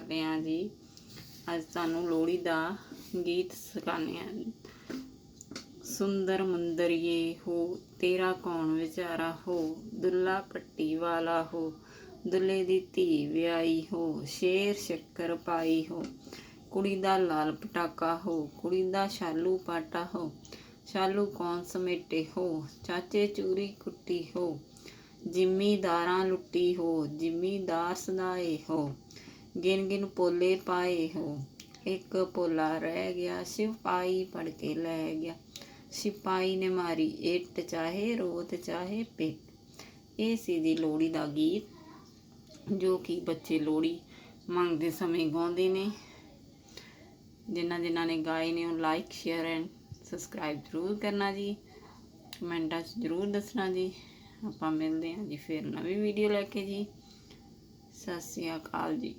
ਕਰਦੇ ਹਾਂ ਜੀ। ਅੱਜ ਤੁਹਾਨੂੰ ਲੋਹੜੀ ਦਾ ਗੀਤ ਸਿਖਾਉਂਦੇ ਹਾਂ ਸੁੰਦਰ ਮੁੰਦਰੀਏ ਹੋ, ਤੇਰਾ ਕੌਣ ਵਿਚਾਰਾ ਹੋ? ਦੁੱਲਾ ਪੱਟੀ ਵਾਲਾ ਹੋ, ਦੁੱਲੇ ਦੀ ਧੀ ਵਿਆਹੀ ਹੋ, ਸ਼ੇਰ ਸ਼ੱਕਰ ਪਾਈ ਹੋ। ਕੁੜੀ ਦਾ ਲਾਲ ਪਟਾਕਾ ਹੋ, ਕੁੜੀ ਦਾ ਸ਼ਾਲੂ ਪਾਟਾ ਹੋ। ਸ਼ਾਲੂ ਕੌਣ ਸਮੇਟੇ ਹੋ? ਚਾਚੇ ਚੂਰੀ ਕੁੱਟੀ ਹੋ। ਜ਼ਿਮੀਦਾਰਾਂ ਲੁੱਟੀ ਹੋ। ਜ਼ਿਮੀਦਾਰ ਸਦਾਏ ਹੋ। ਗਿਣ ਗਿਣ ਪੋਲੇ ਪਾਏ ਹੋ। ਇੱਕ ਪੋਲਾ ਰਹਿ ਗਿਆ, ਸਿਪਾਹੀ ਫੜ ਕੇ ਲੈ ਗਿਆ। ਸਿਪਾਹੀ ਨੇ ਮਾਰੀ ਇੱਟ, ਚਾਹੇ ਰੋਤ, ਚਾਹੇ ਪਿੱਟ। ਇਹ ਸੀ ਦੀ ਲੋਹੜੀ ਦਾ ਗੀਤ, ਜੋ ਕਿ ਬੱਚੇ ਲੋਹੜੀ ਮੰਗਦੇ ਸਮੇਂ ਗਾਉਂਦੇ ਨੇ। ਜਿਨ੍ਹਾਂ ਜਿਨ੍ਹਾਂ ਨੇ ਗਾਏ ਨੇ ਉਹ ਲਾਈਕ ਸ਼ੇਅਰ ਐਂਡ ਸਬਸਕ੍ਰਾਈਬ ਜ਼ਰੂਰ ਕਰਨਾ ਜੀ। ਕਮੈਂਟਾਂ 'ਚ ਜ਼ਰੂਰ ਦੱਸਣਾ ਜੀ। ਆਪਾਂ ਮਿਲਦੇ ਹਾਂ ਜੀ ਫਿਰ ਨਵੀਂ ਵੀਡੀਓ ਲੈ ਕੇ ਜੀ। ਸਤਿ ਸ਼੍ਰੀ ਅਕਾਲ ਜੀ।